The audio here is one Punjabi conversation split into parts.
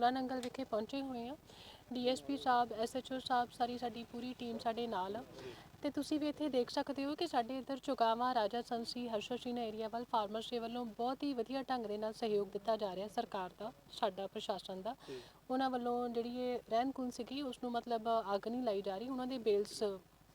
16 ਨੰਗਲ ਵਿਖੇ ਪਹੁੰਚੇ ਹੋਏ ਹਾਂ। ਡੀਐਸਪੀ ਸਾਹਿਬ ਐਸਐਚਓ ਸਾਹਿਬ ਸਾਰੀ ਸਾਡੀ ਪੂਰੀ ਟੀਮ ਸਾਡੇ ਨਾਲ ਆ। ਤੇ ਤੁਸੀਂ ਵੀ ਇੱਥੇ ਦੇਖ ਸਕਦੇ ਹੋ ਕਿ ਸਾਡੇ ਇੱਧਰ ਚੁਗਾਵਾ ਰਾਜਾ ਸੰਸੀ ਹਰਸ਼ੋਸ਼ੀਨਾ ਏਰੀਆ ਵੱਲ ਫਾਰਮਰਸ ਦੇ ਵੱਲੋਂ ਬਹੁਤ ਹੀ ਵਧੀਆ ਢੰਗ ਦੇ ਨਾਲ ਸਹਿਯੋਗ ਦਿੱਤਾ ਜਾ ਰਿਹਾ ਸਰਕਾਰ ਦਾ ਸਾਡਾ ਪ੍ਰਸ਼ਾਸਨ ਦਾ। ਉਹਨਾਂ ਵੱਲੋਂ ਜਿਹੜੀ ਇਹ ਰਹਿੰਦ ਖੂੰਹਦ ਸੀਗੀ ਉਸ ਨੂੰ ਮਤਲਬ ਅੱਗ ਨਹੀਂ ਲਾਈ ਜਾ ਰਹੀ ਉਹਨਾਂ ਦੇ ਬੇਲਸ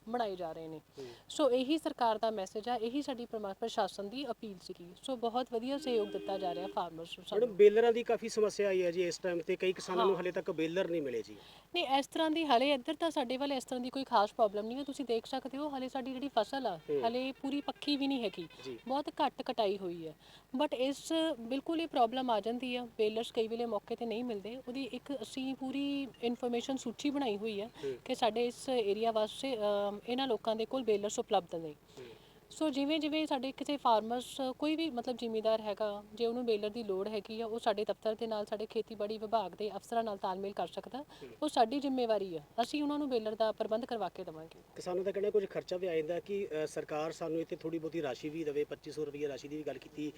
ਬਣਾਏ ਜਾ ਰਹੇ ਨੇ। ਸੋ ਇਹੀ ਸਰਕਾਰ ਦਾ ਮੈਸੇਜ ਆ ਇਹੀ ਸਾਡੀ ਪ੍ਰਮਾ- ਪ੍ਰਸ਼ਾਸਨ ਦੀ ਅਪੀਲ ਸੀਗੀ। ਸੋ ਬਹੁਤ ਵਧੀਆ ਸਹਿਯੋਗ ਦਿੱਤਾ ਜਾ ਰਿਹਾ ਫਾਰਮਰਸ ਨੂੰ ਸਾਨੂੰ। ਮੈਡਮ ਬੇਲਰਾਂ ਦੀ ਕਾਫੀ ਸਮੱਸਿਆ ਆਈ ਹੈ ਜੀ ਇਸ ਟਾਈਮ ਤੇ ਕਈ ਕਿਸਾਨਾਂ ਨੂੰ ਹਲੇ ਤੱਕ ਬੇਲਰ ਨਹੀਂ ਮਿਲੇ ਜੀ। ਨਹੀਂ ਇਸ ਤਰ੍ਹਾਂ ਦੀ ਹਲੇ ਇੱਧਰ ਤਾਂ ਸਾਡੇ ਵੱਲ ਇਸ ਤਰ੍ਹਾਂ ਦੀ ਕੋਈ ਖਾਸ ਪ੍ਰੋਬਲਮ ਨਹੀਂ ਹੈ। ਤੁਸੀਂ ਦੇਖ ਸਕਦੇ ਹੋ ਹਲੇ ਸਾਡੀ ਜਿਹੜੀ ਫਸਲ ਆ ਹਲੇ ਪੂਰੀ ਪੱਕੀ ਵੀ ਨਹੀਂ ਹੈਗੀ। ਜੀ। ਬਹੁਤ ਘੱਟ ਕਟਾਈ ਹੋਈ ਹੈ। ਬਟ ਇਸ ਬਿਲਕੁਲ ਹੀ ਪ੍ਰੋਬਲਮ ਆ ਜਾਂਦੀ ਆ। ਬੇਲਰਸ ਕਈ ਵੇਲੇ ਮੌਕੇ ਤੇ ਨਹੀਂ ਮਿਲਦੇ। ਉਹਦੀ ਇੱਕ ਅਸੀਂ ਪੂਰੀ ਇਨਫੋਰਮੇਸ਼ਨ ਸੂਚੀ ਬਣਾਈ ਹੋਈ ਹੈ। ਕਿ ਸਾਡੇ ਇਸ ਏਰੀਆ ਵਾਸਤੇ ਅਮ, ਇਹਨਾਂ ਲੋਕਾਂ ਦੇ ਕੋਲ ਬੇਲਰਸ ਉਪਲਬਧ ਨਹੀਂ ਸੋ ਜਿਵੇਂ ਜਿਵੇਂ ਸਾਡੇ ਕਿਸੇ ਫਾਰਮਰਸ ਕੋਈ ਵੀ ਮਤਲਬ ਜ਼ਿਮੀਦਾਰ ਹੈਗਾ ਜੇ ਉਹਨੂੰ ਬੇਲਰ ਦੀ ਲੋੜ ਹੈਗੀ ਆ ਉਹ ਸਾਡੇ ਦਫ਼ਤਰ ਦੇ ਨਾਲ ਸਾਡੇ ਖੇਤੀਬਾੜੀ ਵਿਭਾਗ ਦੇ ਅਫਸਰਾਂ ਨਾਲ ਤਾਲਮੇਲ ਕਰ ਸਕਦਾ। ਉਹ ਸਾਡੀ ਜ਼ਿੰਮੇਵਾਰੀ ਆ। ਅਸੀਂ ਉਹਨਾਂ ਨੂੰ ਬੇਲਰ ਦਾ ਪ੍ਰਬੰਧ ਕਰਵਾ ਕੇ ਦੇਵਾਂਗੇ। ਕਿਸਾਨਾਂ ਦਾ ਕਹਿਣਾ ਕੁਝ ਖਰਚਾ ਵੀ ਆ ਜਾਂਦਾ ਕਿ ਸਰਕਾਰ ਸਾਨੂੰ ਇੱਥੇ ਥੋੜੀ ਬਹੁਤੀ ਰਾਸ਼ੀ ਵੀ ਦੇਵੇ 2500 ਰੁਪਏ ਰਾਸ਼ੀ ਦੀ ਵੀ ਗੱਲ ਕੀਤੀ।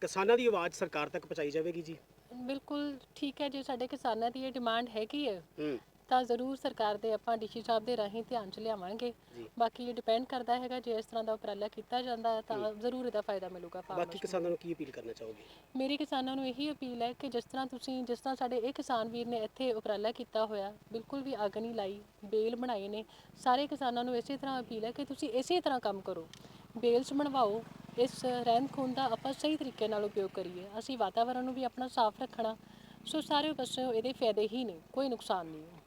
ਕਿਸਾਨਾਂ ਦੀ ਆਵਾਜ਼ ਸਰਕਾਰ ਤੱਕ ਪਹੁੰਚਾਈ ਜਾਵੇਗੀ ਜੀ? ਬਿਲਕੁਲ ਠੀਕ ਹੈ। ਜੇ ਸਾਡੇ ਕਿਸਾਨਾਂ ਦੀ ਇਹ ਡਿਮਾਂਡ ਹੈਗੀ ਹੂੰ। ਤਾਂ ਜ਼ਰੂਰ ਸਰਕਾਰ ਦੇ ਆਪਾਂ ਡੀਸੀ ਸਾਹਿਬ ਦੇ ਰਾਹੀਂ ਧਿਆਨ ਚ ਲਿਆਵਾਂਗੇ। ਜੀ। ਬਾਕੀ ਇਹ ਡਿਪੈਂਡ ਕਰਦਾ ਹੈਗਾ ਜੇ ਇਸ ਤਰ੍ਹਾਂ ਦਾ ਉਪਰਾਲਾ ਕੀਤਾ ਜਾਂਦਾ ਹੈ ਤਾਂ ਜ਼ਰੂਰ ਇਹਦਾ ਫਾਇਦਾ ਮਿਲੂਗਾ ਬਾਕੀ farmers ਨੂੰ। ਕਿਸਾਨਾਂ ਨੂੰ ਕੀ ਅਪੀਲ ਕਰਨਾ ਚਾਹੋਗੇ? ਮੇਰੀ ਕਿਸਾਨਾਂ ਨੂੰ ਇਹੀ ਅਪੀਲ ਹੈ ਕਿ ਜਿਸ ਤਰ੍ਹਾਂ ਤੁਸੀਂ ਜਿਸ ਤਰ੍ਹਾਂ ਸਾਡੇ ਇਹ ਕਿਸਾਨ ਵੀਰ ਨੇ ਇੱਥੇ ਉਪਰਾਲਾ ਕੀਤਾ ਹੋਇਆ ਬਿਲਕੁਲ ਵੀ ਅੱਗ ਨਹੀਂ ਲਾਈ ਬੇਲ ਬਣਾਏ ਨੇ ਸਾਰੇ ਕਿਸਾਨਾਂ ਨੂੰ ਇਸੇ ਤਰ੍ਹਾਂ ਅਪੀਲ ਹੈ ਕਿ ਤੁਸੀਂ ਇਸੇ ਤਰ੍ਹਾਂ ਕੰਮ ਕਰੋ। ਬੇਲਸ ਬਣਵਾਓ ਇਸ ਰਹਿੰਦ ਖੂੰਹਦ ਦਾ ਆਪਾਂ ਸਹੀ ਤਰੀਕੇ ਨਾਲ ਉਪਯੋਗ ਕਰੀਏ। ਅਸੀਂ ਵਾਤਾਵਰਣ ਨੂੰ ਵੀ ਆਪਣਾ ਸਾਫ਼ ਰੱਖਣਾ ਸੋ ਸਾਰੇ ਪਾਸੇ ਇਹਦੇ ਫਾਇਦੇ ਹੀ ਨੇ ਕੋਈ ਨੁਕਸਾਨ ਨਹੀਂ ਹੈ।